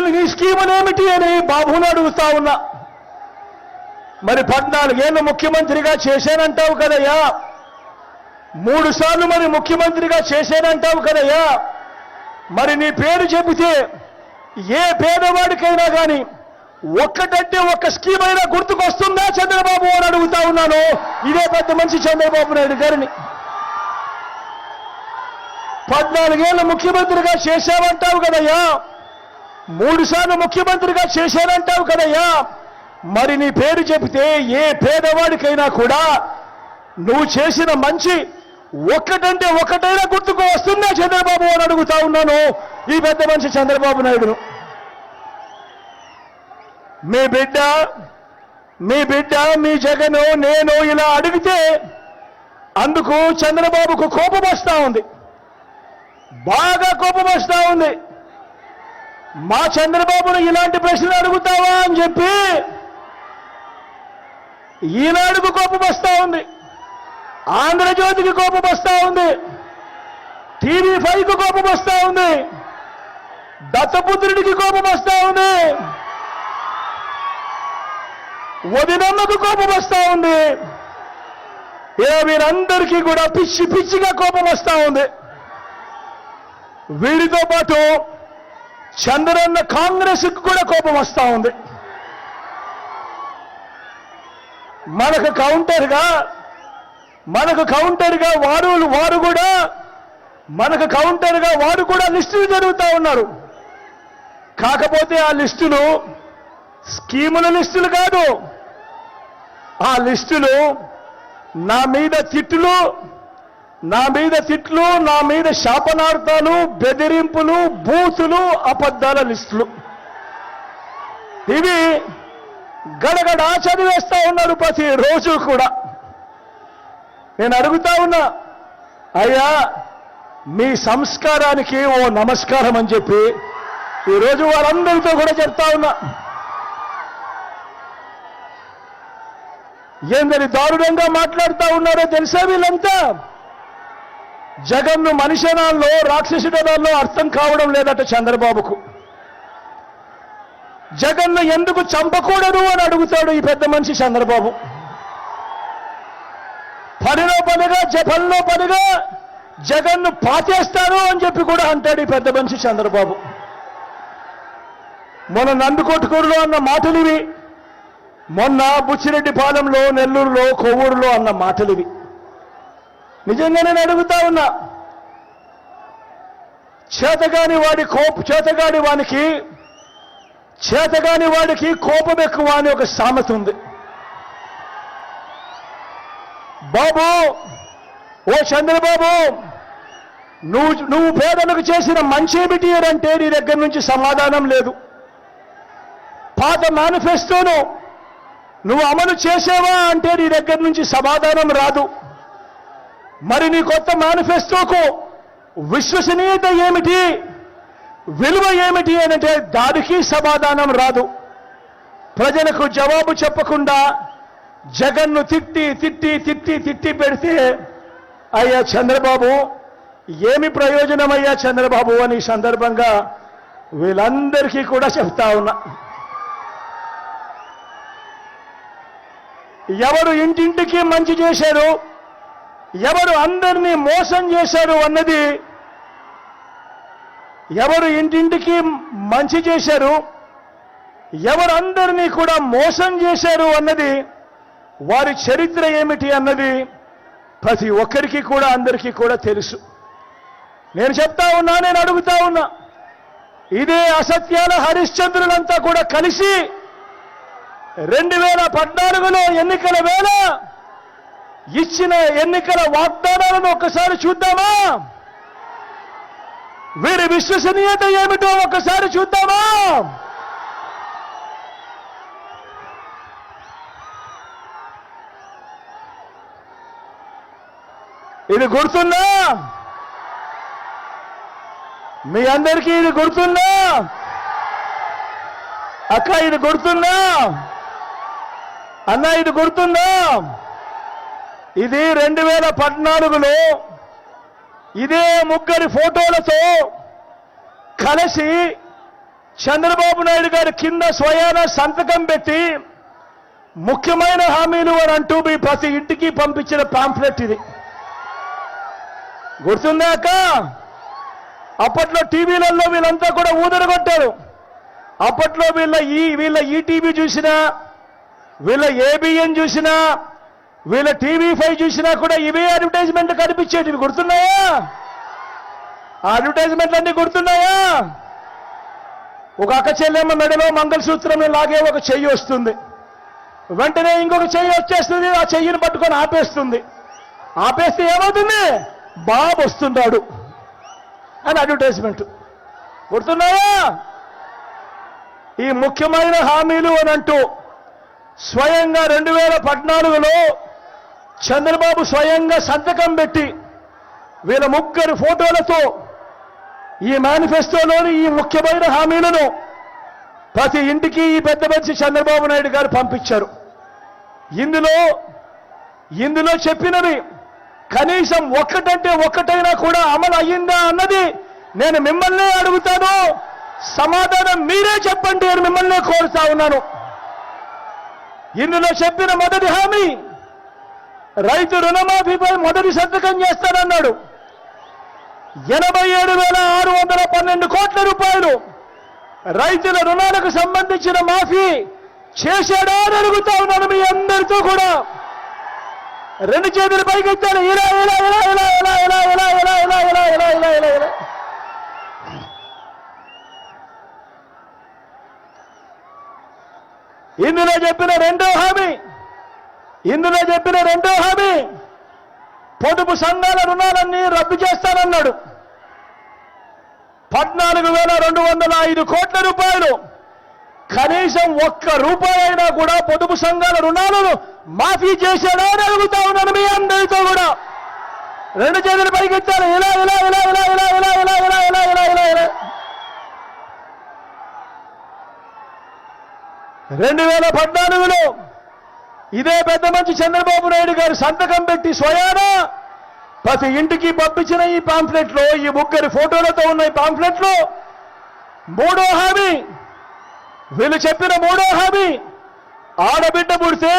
నీ ఏమిటి అని బాబుని అడుగుతా ఉన్నా. మరి పద్నాలుగేళ్ళు ముఖ్యమంత్రిగా చేశానంటావు కదయ్యా? మూడు సార్లు మరి ముఖ్యమంత్రిగా చేశానంటావు కదయ్యా? మరి నీ పేరు చెబితే ఏ పేదవాడికైనా కానీ ఒక్కటంటే ఒక్క స్కీమ్ అయినా గుర్తుకొస్తుందా చంద్రబాబు అని అడుగుతా ఉన్నాను. ఇదే పెద్ద మనిషి చంద్రబాబు నాయుడు గారిని. పద్నాలుగేళ్ళు ముఖ్యమంత్రిగా చేశావంటావు కదయ్యా? మూడుసార్లు ముఖ్యమంత్రిగా చేశానంటావు కదయ్యా. మరి నీ పేరు చెబితే ఏ పేదవాడికైనా కూడా నువ్వు చేసిన మంచి ఒక్కటంటే ఒక్కటైనా గుర్తుకు వస్తుందా చంద్రబాబు అని అడుగుతా ఉన్నాను. ఈ పెద్ద మనిషి చంద్రబాబు నాయుడును మీ బిడ్డ మీ బిడ్డ మీ జగను నేను ఇలా అడిగితే అందుకు చంద్రబాబుకు కోపం వస్తా ఉంది. బాగా కోపం వస్తా ఉంది. మా చంద్రబాబును ఇలాంటి ప్రశ్నలు అడుగుతావా అని చెప్పి ఈనాడుకు కోపం వస్తా ఉంది. ఆంధ్రజ్యోతికి కోపం వస్తా ఉంది. టీవీ ఫైవ్కి కోపం వస్తా ఉంది. దత్తపుత్రుడికి కోపం వస్తా ఉంది. వదినమ్మకు కోపం వస్తా ఉంది. ఇలా వీరందరికీ కూడా పిచ్చి పిచ్చిగా కోపం వస్తా ఉంది. వీడితో పాటు చంద్రన్న కాంగ్రెస్ కూడా కోపం వస్తా ఉంది. మనకు కౌంటర్గా మనకు కౌంటర్గా వారు వారు కూడా మనకు కౌంటర్గా వారు కూడా లిస్టులు జరుగుతూ ఉన్నారు. కాకపోతే ఆ లిస్టులు స్కీముల లిస్టులు కాదు. ఆ లిస్టులు నా మీద తిట్టులు నా మీద తిట్లు నా మీద శాపనార్థాలు బెదిరింపులు బూతులు అబద్ధాల లిస్టులు. ఇవి గడగడ చదివేస్తా ఉన్నారు ప్రతి రోజు కూడా. నేను అడుగుతా ఉన్నా అయ్యా మీ సంస్కారానికి ఓ నమస్కారం అని చెప్పి ఈరోజు వారందరితో కూడా చెప్తా ఉన్నా. ఏందని దారుణంగా మాట్లాడుతూ ఉన్నారో తెలుసా వీళ్ళంతా? జగన్ను మనిషనాల్లో రాక్షసుడనాల్లో అర్థం కావడం లేదట చంద్రబాబుకు. జగన్ను ఎందుకు చంపకూడదు అని అడుగుతాడు ఈ పెద్ద మనిషి చంద్రబాబు. పనిలో పనిగా జపంలో పనిగా జగన్ను పాతేస్తాను అని చెప్పి కూడా అంటాడు ఈ పెద్ద మనిషి చంద్రబాబు. మొన్న నందుకొట్టుకూరులో అన్న మాటలివి మొన్న బుచ్చిరెడ్డిపాలెంలో నెల్లూరులో కొవ్వూరులో అన్న మాటలివి. నిజంగానే నిజంగా నేను అడుగుతా ఉన్నా. చేతగాని వాడి కోప చేతగాని వానికి చేతగాని వాడికి కోపం ఎక్కువ అని ఒక సామెత ఉంది. బాబు ఓ చంద్రబాబు నువ్వు నువ్వు పేదలకు చేసిన మంచి ఏమిటి అంటే నీ దగ్గర నుంచి సమాధానం లేదు. పాత మేనిఫెస్టోను నువ్వు అమలు చేసావా అంటే నీ దగ్గర నుంచి సమాధానం రాదు. మరి నీ కొత్త మేనిఫెస్టోకు విశ్వసనీయత ఏమిటి? విలువ ఏమిటి అనంటే దానికి సమాధానం రాదు. ప్రజలకు జవాబు చెప్పకుండా జగన్ను తిట్టి తిట్టి తిట్టి తిట్టి పెడితే అయ్యా చంద్రబాబు ఏమి ప్రయోజనం అయ్యా చంద్రబాబు అని సందర్భంగా వీళ్ళందరికీ కూడా చెప్తా ఉన్నా. ఎవరు ఇంటింటికి మంచి చేశారు? ఎవరు అందరినీ మోసం చేశారు అన్నది ఎవరు ఇంటింటికి మంచి చేశారు ఎవరు అందరినీ కూడా మోసం చేశారు అన్నది వారి చరిత్ర ఏమిటి అన్నది ప్రతి ఒక్కరికి కూడా అందరికీ కూడా తెలుసు. నేను చెప్తా ఉన్నా నేను అడుగుతా ఉన్నా ఇదే అసత్యాల హరిశ్చంద్రులంతా కూడా కలిసి రెండు వేల పద్నాలుగులో ఎన్నికల వేళ ఇచ్చిన ఎన్నికల వాగ్దానాలను ఒకసారి చూద్దామా? వీరి విశ్వసనీయత ఏమిటో ఒక్కసారి చూద్దామా? ఇది గుర్తుందా? మీ అందరికీ ఇది గుర్తుందా? అక్క ఇది గుర్తుందా? అన్న ఇది గుర్తుందా? ఇది రెండు వేల పద్నాలుగులో ఇదే ముగ్గురి ఫోటోలతో కలిసి చంద్రబాబు నాయుడు గారి కింద స్వయాన సంతకం పెట్టి ముఖ్యమైన హామీలు అని అంటూ మీ ప్రతి ఇంటికి పంపించిన పాంప్లెట్ ఇది. గుర్తుందాక అప్పట్లో టీవీలలో వీళ్ళంతా కూడా ఊదరగొట్టారు అప్పట్లో వీళ్ళ ఈ వీళ్ళ ఈటీవీ చూసినా వీళ్ళ ఏబిఎన్ చూసినా వీళ్ళ టీవీ ఫైవ్ చూసినా కూడా ఇవే అడ్వర్టైజ్మెంట్ కనిపించేటివి గుర్తున్నాయా? ఆ అడ్వర్టైజ్మెంట్లు అన్ని గుర్తున్నాయా? ఒక అక్క చెల్లెమ్మ మెడలో మంగళసూత్రం లాగే ఒక చెయ్యి వస్తుంది. వెంటనే ఇంకొక చెయ్యి వచ్చేస్తుంది ఆ చెయ్యిని పట్టుకొని ఆపేస్తుంది. ఆపేస్తే ఏమవుతుంది? బాబు వస్తున్నాడు అని అడ్వర్టైజ్మెంట్ గుర్తున్నాయా? ఈ ముఖ్యమైన హామీలు అని అంటూ స్వయంగా రెండు వేల పద్నాలుగులో చంద్రబాబు స్వయంగా సంతకం పెట్టి వీళ్ళ ముగ్గురు ఫోటోలతో ఈ మేనిఫెస్టోలోని ఈ ముఖ్యమైన హామీలను ప్రతి ఇంటికి ఈ పెద్ద మనిషి చంద్రబాబు నాయుడు గారు పంపించారు. ఇందులో ఇందులో చెప్పినవి కనీసం ఒక్కటంటే ఒక్కటైనా కూడా అమలు అయ్యిందా అన్నది నేను మిమ్మల్నే అడుగుతాను. సమాధానం మీరే చెప్పండి అని మిమ్మల్నే కోరుతా ఉన్నాను. ఇందులో చెప్పిన మొదటి హామీ రైతు రుణమాఫీపై మొదటి సంతకం చేస్తానన్నాడు ఎనభై ఏడు వేల ఆరు వందల పన్నెండు కోట్ల రూపాయలు రైతుల రుణాలకు సంబంధించిన మాఫీ చేశాడా అని అడుగుతా ఉన్నాను మీ అందరితో కూడా రెండు చేతులు పైకెత్తాను ఇలా ఇలా ఇలా ఇలా ఇలా ఇలా ఇలా ఇలా ఇలా ఇలా ఇలా ఇలా ఇలా ఇలా ఇందులో చెప్పిన రెండో హామీ ఇందులో చెప్పిన రెండో హామీ పొదుపు సంఘాల రుణాలన్నీ రద్దు చేస్తానన్నాడు పద్నాలుగు వేల రెండు వందల ఐదు కోట్ల రూపాయలు కనీసం ఒక్క రూపాయి అయినా కూడా పొదుపు సంఘాల రుణాలను మాఫీ చేశాడా అని అడుగుతా ఉన్నాను మీ అందరితో కూడా రెండు చేతులు పైకిచ్చారు ఇలా ఇలా ఇలా ఇలా ఇలా ఇలా ఇలా ఇలా ఇలా ఇలా ఇలా ఇలా రెండు వేల పద్నాలుగులో ఇదే పెద్ద మంచి చంద్రబాబు నాయుడు గారు సంతకం పెట్టి స్వయాన ప్రతి ఇంటికి పంపించిన ఈ పాంఫ్లెట్లో ఈ ముగ్గురి ఫోటోలతో ఉన్న ఈ పాంఫ్లెట్లో మూడో హామీ. వీళ్ళు చెప్పిన మూడో హామీ ఆడబిడ్డ పుడితే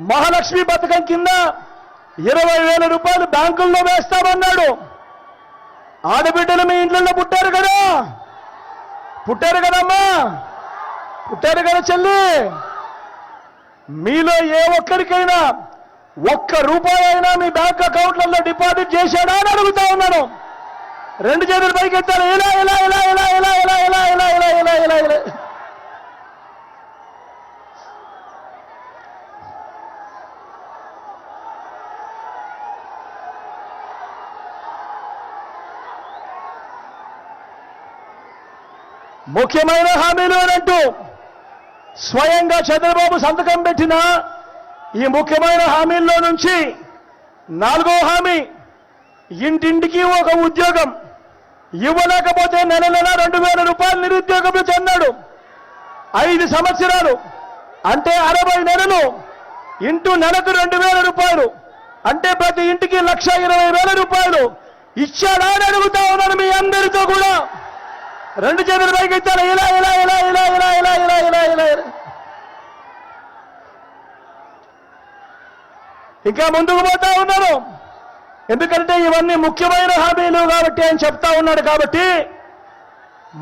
మహాలక్ష్మి పథకం కింద ఇరవై వేల రూపాయలు బ్యాంకుల్లో వేస్తామన్నాడు. ఆడబిడ్డలు మీ ఇంట్లో పుట్టారు కదా. పుట్టారు కదమ్మా. పుట్టారు కదా చెల్లి. మీలో ఏ ఒక్కరికైనా ఒక్క రూపాయి అయినా మీ బ్యాంక్ అకౌంట్లలో డిపాజిట్ చేశాడా అని అడుగుతా ఉన్నాను రెండు చేతులు పైకి ఎత్తారు ఇలా ఇలా ఇలా ఇలా ఇలా ఇలా ఇలా ఇలా ఇలా ఇలా ఇలా ఇలా ముఖ్యమైన హామీలు అని అంటూ స్వయంగా చంద్రబాబు సంతకం పెట్టిన ఈ ముఖ్యమైన హామీల్లో నుంచి నాలుగో హామీ ఇంటింటికి ఒక ఉద్యోగం ఇవ్వలేకపోతే నెల నెల రెండు వేల రూపాయలు నిరుద్యోగంలో చెందాడు. ఐదు సంవత్సరాలు అంటే అరవై నెలలు ఇంటూ నెలకు రెండు వేల రూపాయలు అంటే ప్రతి ఇంటికి లక్ష ఇరవై వేల రూపాయలు ఇచ్చాడా అని అడుగుతా ఉన్నాను మీ అందరితో కూడా. రెండు చేతులు పైకి ఇచ్చారు ఇలా ఇలా ఇలా ఇలా ఇలా ఇలా ఇలా ఇలా ఇలా. ఇలా ఇంకా ముందుకు పోతా ఉన్నారు. ఎందుకంటే ఇవన్నీ ముఖ్యమైన హామీలు కాబట్టి ఆయన చెప్తా ఉన్నాడు కాబట్టి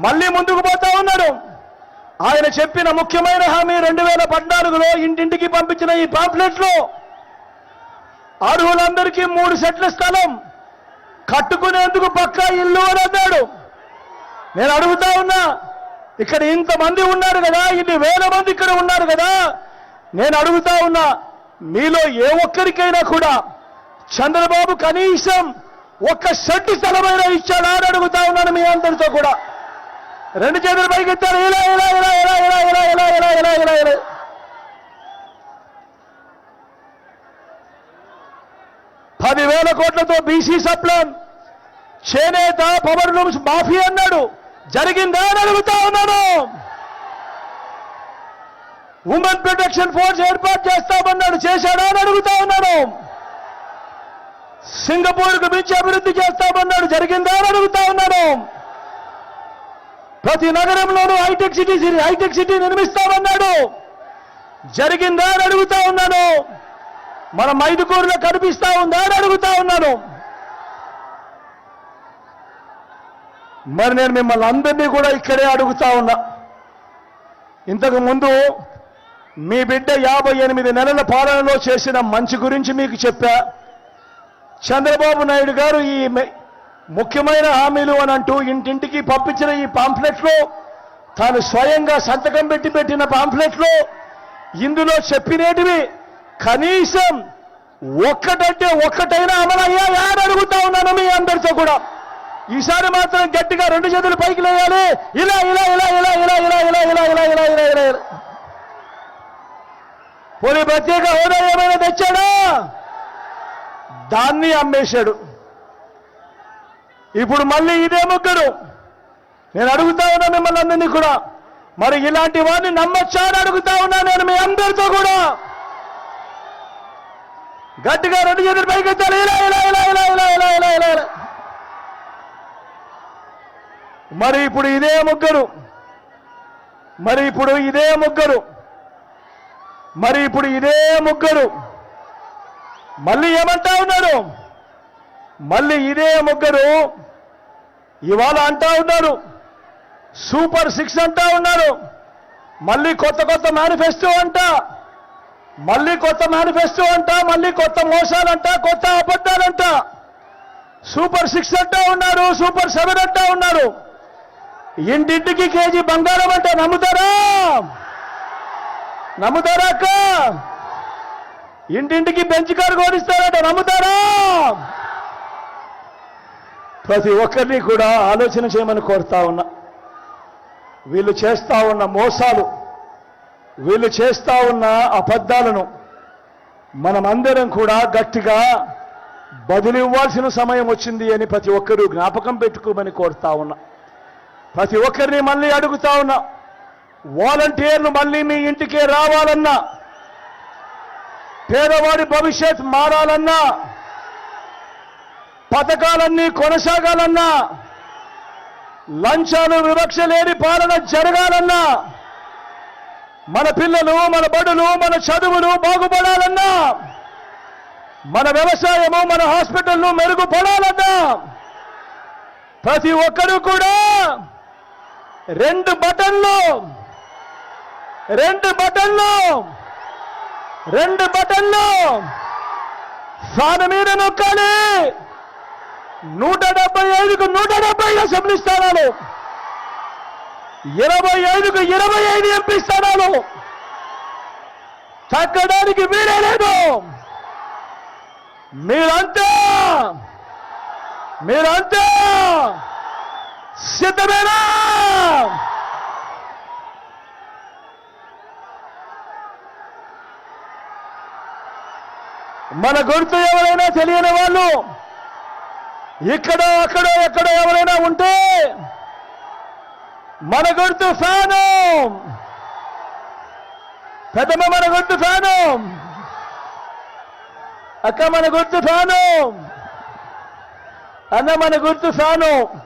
మళ్ళీ ముందుకు పోతా ఉన్నాడు. ఆయన చెప్పిన ముఖ్యమైన హామీ రెండు వేల పద్నాలుగులో ఇంటింటికి పంపించిన ఈ పాంప్లెట్లో అర్హులందరికీ మూడు సెట్ల స్థలం కట్టుకునేందుకు పక్కా ఇల్లు అని అన్నాడు. నేను అడుగుతా ఉన్నా ఇక్కడ ఇంతమంది ఉన్నారు కదా ఇన్ని వేల మంది ఇక్కడ ఉన్నారు కదా నేను అడుగుతా ఉన్నా మీలో ఏ ఒక్కరికైనా కూడా చంద్రబాబు కనీసం ఒక్క సెంటు స్థలమైనా ఇచ్చాడా అని అడుగుతా ఉన్నాను మీ అందరితో కూడా రెండు చేతులు పైకి ఎత్తారు ఇలా ఇలా ఇలా ఇలా ఇలా ఇలా ఇలా ఇలా ఇలా ఇలా ఇలా పదివేల కోట్లతో బీసీ సప్లాన్ చేనేత పవర్ లూమ్స్ మాఫీ అన్నాడు జరిగిందా అని అడుగుతా ఉన్నాను. ఉమెన్ ప్రొటెక్షన్ ఫోర్స్ ఏర్పాటు చేస్తామన్నాడు చేశాడా అని అడుగుతా ఉన్నాను. సింగపూర్కు మించి అభివృద్ధి చేస్తామన్నాడు జరిగిందా అని అడుగుతా ఉన్నాను. ప్రతి నగరంలోనూ హైటెక్ సిటీ హైటెక్ సిటీ నిర్మిస్తామన్నాడు. జరిగిందా అని అడుగుతా ఉన్నాను. మనం మైదుకూరులో కనిపిస్తా ఉందా అని అడుగుతా ఉన్నాను. మరి నేను మిమ్మల్ని అందరినీ కూడా ఇక్కడే అడుగుతా ఉన్నా. ఇంతకు ముందు మీ బిడ్డ యాభై ఎనిమిది నెలల పాలనలో చేసిన మంచి గురించి మీకు చెప్పా. చంద్రబాబు నాయుడు గారు ఈ ముఖ్యమైన హామీలు అని అంటూ ఇంటింటికి పంపించిన ఈ పాంప్లెట్లో తాను స్వయంగా సంతకం పెట్టి పెట్టిన పాంప్లెట్లో ఇందులో చెప్పినేటివి కనీసం ఒక్కటంటే ఒక్కటైనా అమలయ్యా అని అడుగుతా ఉన్నాను మీ అందరితో కూడా. ఈసారి మాత్రం గట్టిగా రెండు చేతులు పైకి లేయాలి ఇలా ఇలా ఇలా ఇలా ఇలా ఇలా ఇలా ఇలా ఇలా ఇలా ఇలా ఇలా ఇలా పోనీ ప్రత్యేక హోదా ఏమైనా తెచ్చాడా దాన్ని అమ్మేశాడు ఇప్పుడు మళ్ళీ ఇదే ముగ్గురు నేను అడుగుతా ఉన్నా మిమ్మల్ని అందరినీ కూడా మరి ఇలాంటి వాడిని నమ్మొచ్చా అని అడుగుతా ఉన్నా నేను మీ అందరితో కూడా గట్టిగా రెండు చేతులు పైకి ఎత్తాలి ఇలా ఇలా ఇలా ఇలా ఇలా ఇలా ఇలా ఇలా ఇలా మరి ఇప్పుడు ఇదే ముగ్గురు. మరి ఇప్పుడు ఇదే ముగ్గురు. మరి ఇప్పుడు ఇదే ముగ్గురు. మళ్ళీ ఏమంటా ఉన్నారు మళ్ళీ ఇదే ముగ్గురు. ఇవాళ అంటా ఉన్నారు సూపర్ సిక్స్ అంటా ఉన్నారు మళ్ళీ కొత్త కొత్త మేనిఫెస్టో అంట. మళ్ళీ కొత్త మేనిఫెస్టో అంట మళ్ళీ కొత్త మోసాలంట కొత్త అబద్ధాలంట. సూపర్ సిక్స్ అంటా ఉన్నారు సూపర్ సెవెన్ అంటా ఉన్నారు ఇంటింటికి కేజీ బంగారం అంటే నమ్ముతారా? నమ్ముతారా అక్క? ఇంటింటికి బెంచ్ కారు కోడిస్తారంట నమ్ముతారా? ప్రతి ఒక్కరిని కూడా ఆలోచన చేయమని కోరుతా ఉన్నా. వీళ్ళు చేస్తా ఉన్న మోసాలు వీళ్ళు చేస్తా ఉన్న అబద్ధాలను మనమందరం కూడా గట్టిగా బదులు ఇవ్వాల్సిన సమయం వచ్చింది అని ప్రతి ఒక్కరూ జ్ఞాపకం పెట్టుకోమని కోరుతా ఉన్నా. ప్రతి ఒక్కరిని మళ్ళీ అడుగుతా ఉన్నా వాలంటీర్లు మళ్ళీ మీ ఇంటికే రావాలన్నా పేదవాడి భవిష్యత్ మారాలన్నా పథకాలన్నీ కొనసాగాలన్నా లంచాలు వివక్ష లేని పాలన జరగాలన్నా మన పిల్లలు మన బడులు మన చదువులు బాగుపడాలన్నా మన వ్యవసాయము మన హాస్పిటల్ను మెరుగుపడాలన్నా ప్రతి ఒక్కరూ కూడా రెండు బటన్లు. రెండు బటన్లు. రెండు బటన్లు. ఫ్యాన్ మీద నొక్కాలి. నూట డెబ్బై ఐదుకు నూట డెబ్బై అసెంబ్లీ స్థానాలు. ఇరవై ఐదుకు ఇరవై ఐదు ఎంపీ స్థానాలు. తగ్గడానికి మీరే లేదు. మీరంతా మీరంతా సిద్ధమేనా మన గుర్తు ఎవరైనా తెలియని వాళ్ళు ఇక్కడ అక్కడ ఎక్కడ ఎవరైనా ఉంటే మన గుర్తు ఫ్యాను. పెద్దమ్మ మన గుర్తు ఫ్యాను. అక్క మన గుర్తు ఫ్యాను. అన్న మన గుర్తు ఫ్యాను.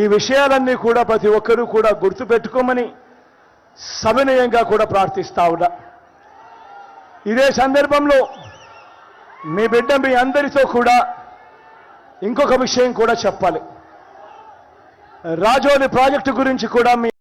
ఈ విషయాలన్నీ కూడా ప్రతి ఒక్కరూ కూడా గుర్తుపెట్టుకోమని సవినయంగా కూడా ప్రార్థిస్తా ఉన్నా. ఇదే సందర్భంలో మీ బిడ్డ మీ అందరితో కూడా ఇంకొక విషయం కూడా చెప్పాలి. రాజోలి ప్రాజెక్టు గురించి కూడా మీ